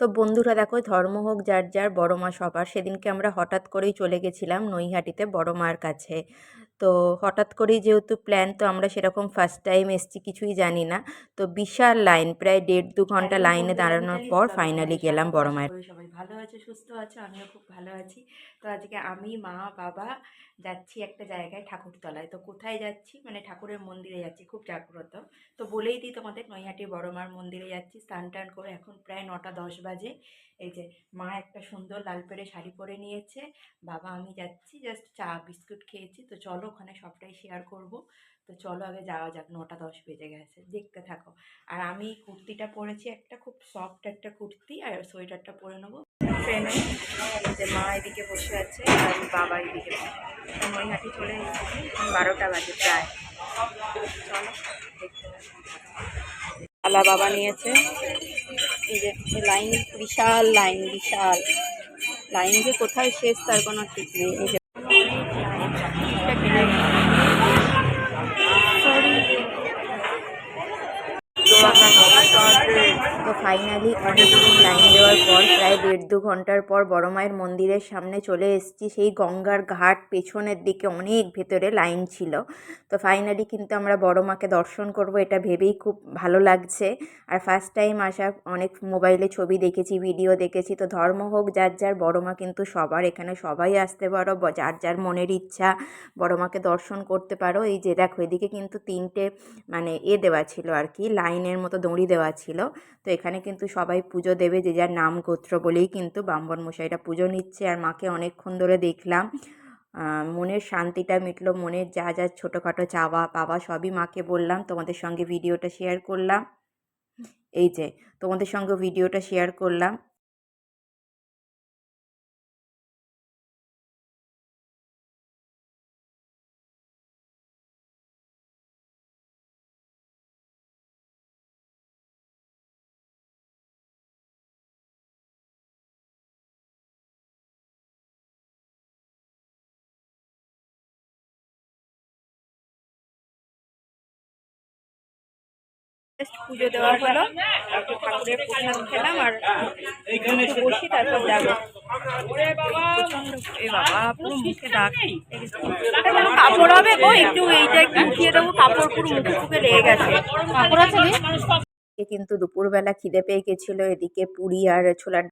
তো বন্ধুরা দেখো ধর্ম হোক যার যার বড় মা সবার সেদিনকে আমরা হঠাৎ করেই চলে গেছিলাম নৈহাটিতে বড় মার কাছে। তো হঠাৎ করেই যেহেতু প্ল্যান তো আমরা সেরকম ফার্স্ট টাইম এসছি কিছুই জানি না। তো বিশাল লাইন প্রায় দেড় দু ঘণ্টা লাইনে দাঁড়ানোর পর ফাইনালি গেলাম বড় মায়ের ভালো আছো, সুস্থ আছো? আমিও খুব ভালো আছি। তো আজকে আমি, মা, বাবা যাচ্ছি একটা জায়গায় ঠাকুরতলায়। তো কোথায় যাচ্ছি? মানে ঠাকুরের মন্দিরে যাচ্ছি, খুব জাগ্রত। তো বলেই দিই তোমাদের, নৈহাটি বড় মার মন্দিরে যাচ্ছি। স্নান টান করে এখন প্রায় নটা দশ বাজে। এই যে মা একটা সুন্দর লাল পেড়ে শাড়ি পরে নিয়েছে। বাবা, আমি যাচ্ছি জাস্ট চা, বিস্কুট খেয়েছি। তো চলো, ওখানে সবটাই শেয়ার করব। তো চলো, আগে যাওয়া যাক। নটা দশ বেজে গেছে, দেখতে থাকো। আর আমি কুর্তিটা পরেছি, একটা খুব সফট একটা কুর্তি, আর সোয়েটারটা পরে নেব। ট্রেনে যে মা এদিকে বসে আছে আর বাবা এদিকে নৈহাটি চলে এসেছি, বারোটা বাজে প্রায়। চলো আলা বাবা নিয়েছে। এই যে লাইন, বিশাল লাইন বিশাল। লাইন যে কোথায় শেষ তার কোনো ঠিক নেই এই যে এটা কিনে তো ফাইনালি অনেকক্ষণ লাইন দেওয়ার পর প্রায় দেড় দু ঘণ্টার পর বড় মায়ের মন্দিরের সামনে চলে এসেছি। সেই গঙ্গার ঘাট পেছনের দিকে অনেক ভেতরে লাইন ছিল। তো ফাইনালি কিন্তু আমরা বড় মাকে দর্শন করব, এটা ভেবেই খুব ভালো লাগছে। আর ফার্স্ট টাইম আসা, অনেক মোবাইলে ছবি দেখেছি ভিডিও দেখেছি। তো ধর্ম হোক, যার যার, বড় মা কিন্তু সবার এখানে সবাই আসতে পারো যার যার মনের ইচ্ছা, বড় মাকে দর্শন করতে পারো। এই যে দেখো, এদিকে কিন্তু তিনটে মানে এ দেওয়া ছিল আর কি লাইনের মতো দড়ি দেওয়া ছিল। তো এখানে কিন্তু সবাই পুজো দেবে, যে যার নাম গোত্র বলেই কিন্তু ব্রাহ্মণ মশাইরা পুজো নিচ্ছে। আর মাকে অনেকক্ষণ ধরে দেখলাম মনের শান্তিটা মিটলো, মনের যা যা ছোটোখাটো চাওয়া পাওয়া সবই মাকে বললাম। তোমাদের সঙ্গে ভিডিওটা শেয়ার করলাম। এই যে, তোমাদের সঙ্গে ভিডিওটা শেয়ার করলাম। জাস্ট পুজো দেওয়া হলো। একটু ঠাকুরের প্রসাদ খেলাম আর একটু বসি তারপর যাব। পুরো মুখে দাগ। কাপড় হবে গো একটু এইটা একটু উঠিয়ে দেবো কাপড় পুরো মুখে মুখে লেগে গেছে। কাপড় আছে কিন্তু দুপুরবেলা খিদে পেয়ে গেছিল এদিকে পুরি আর ছোলার